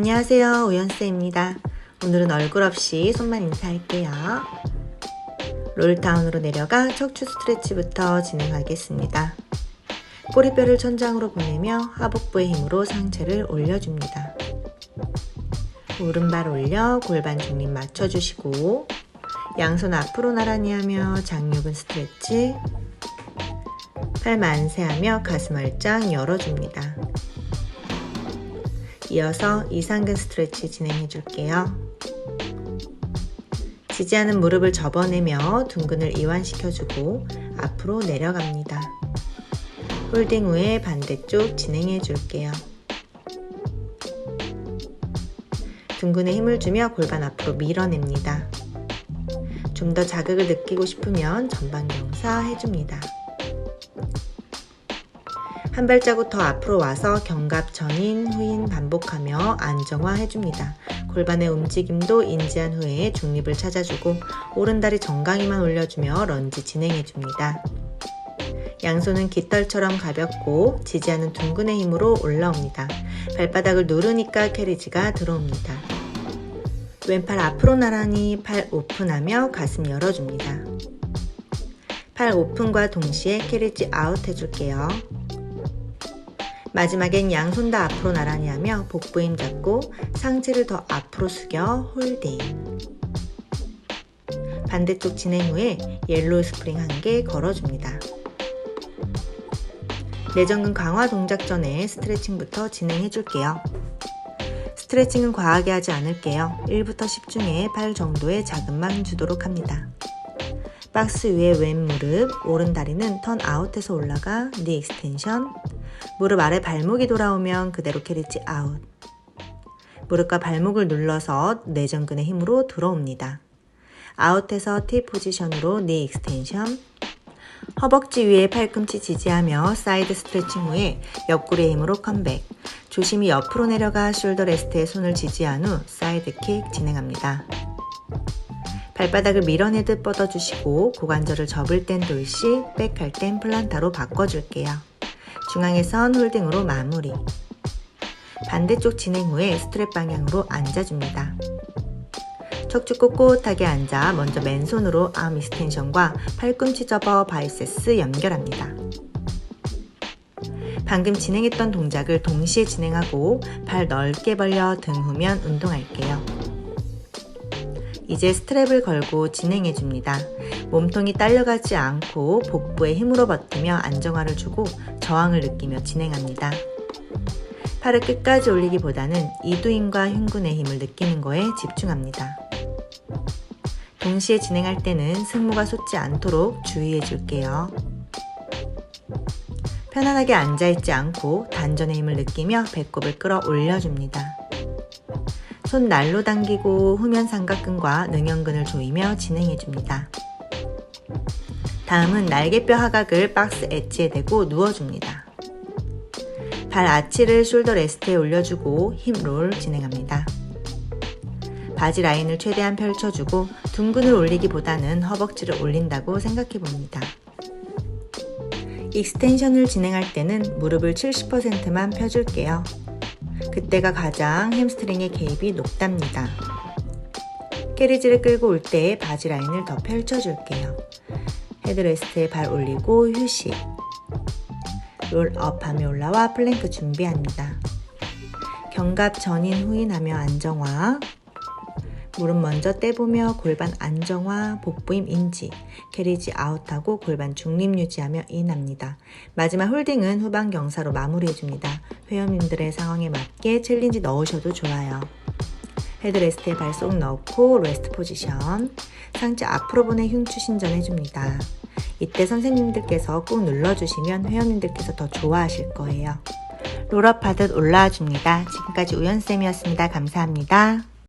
안녕하세요. 우연쌤입니다. 오늘은 얼굴 없이 손만 인사할게요. 롤다운으로 내려가 척추 스트레치부터 진행하겠습니다. 꼬리뼈를 천장으로 보내며 하복부의 힘으로 상체를 올려줍니다. 오른발 올려 골반 중립 맞춰주시고 양손 앞으로 나란히 하며 장요근 스트레치 팔 만세하며 가슴 활짝 열어줍니다. 이어서 이상근 스트레치 진행해 줄게요. 지지하는 무릎을 접어내며 둥근을 이완시켜주고 앞으로 내려갑니다. 홀딩 후에 반대쪽 진행해 줄게요. 둥근에 힘을 주며 골반 앞으로 밀어냅니다. 좀 더 자극을 느끼고 싶으면 전방 경사 해줍니다. 한 발자국 더 앞으로 와서 견갑 전인 후인 반복하며 안정화 해줍니다. 골반의 움직임도 인지한 후에 중립을 찾아주고 오른다리 정강이만 올려주며 런지 진행해줍니다. 양손은 깃털처럼 가볍고 지지하는 둥근의 힘으로 올라옵니다. 발바닥을 누르니까 캐리지가 들어옵니다. 왼팔 앞으로 나란히 팔 오픈하며 가슴 열어줍니다. 팔 오픈과 동시에 캐리지 아웃 해줄게요. 마지막엔 양손 다 앞으로 나란히 하며 복부 힘 잡고 상체를 더 앞으로 숙여 홀딩. 반대쪽 진행 후에 옐로우 스프링 한 개 걸어줍니다. 내전근 강화 동작 전에 스트레칭부터 진행해 줄게요. 스트레칭은 과하게 하지 않을게요. 1부터 10 중에 8 정도의 자극만 주도록 합니다. 박스 위에 왼 무릎, 오른 다리는 턴 아웃해서 올라가 니 익스텐션, 무릎 아래 발목이 돌아오면 그대로 캐리지 아웃. 무릎과 발목을 눌러서 내전근의 힘으로 들어옵니다. 아웃해서 T 포지션으로 니 익스텐션. 허벅지 위에 팔꿈치 지지하며 사이드 스트레칭 후에 옆구리의 힘으로 컴백. 조심히 옆으로 내려가 숄더 레스트에 손을 지지한 후 사이드 킥 진행합니다. 발바닥을 밀어내듯 뻗어주시고 고관절을 접을 땐 돌시, 백할 땐 플란타로 바꿔줄게요. 중앙에선 홀딩으로 마무리. 반대쪽 진행 후에 스트랩 방향으로 앉아줍니다. 척추 꼿꼿하게 앉아 먼저 맨손으로 암 이스텐션과 팔꿈치 접어 바이세스 연결합니다. 방금 진행했던 동작을 동시에 진행하고 발 넓게 벌려 등 후면 운동할게요. 이제 스트랩을 걸고 진행해 줍니다. 몸통이 딸려가지 않고 복부에 힘으로 버티며 안정화를 주고 저항을 느끼며 진행합니다. 팔을 끝까지 올리기보다는 이두힘과 흉근의 힘을 느끼는 거에 집중합니다. 동시에 진행할 때는 승모가 솟지 않도록 주의해 줄게요. 편안하게 앉아있지 않고 단전의 힘을 느끼며 배꼽을 끌어 올려줍니다. 손 날로 당기고 후면 삼각근과 능형근을 조이며 진행해줍니다. 다음은 날개뼈 하각을 박스 엣지에 대고 누워줍니다. 발 아치를 숄더 레스트에 올려주고 힙 롤 진행합니다. 바지 라인을 최대한 펼쳐주고 둥근을 올리기보다는 허벅지를 올린다고 생각해 봅니다. 익스텐션을 진행할 때는 무릎을 70%만 펴줄게요. 그때가 가장 햄스트링의 개입이 높답니다. 캐리지를 끌고 올때 바지 라인을 더 펼쳐줄게요. 헤드레스트에 발 올리고 휴식. 롤업 하며 올라와 플랭크 준비합니다. 견갑 전인 후인 하며 안정화. 무릎 먼저 떼보며 골반 안정화, 복부힘 인지, 캐리지 아웃하고 골반 중립 유지하며 인합니다. 마지막 홀딩은 후방 경사로 마무리해줍니다. 회원님들의 상황에 맞게 챌린지 넣으셔도 좋아요. 헤드레스트에 발쏙 넣고 레스트 포지션 상체 앞으로 보내 흉추 신전해줍니다. 이때 선생님들께서 꾹 눌러주시면 회원님들께서 더 좋아하실 거예요. 롤업 하듯 올라와 줍니다. 지금까지 우연쌤이었습니다. 감사합니다.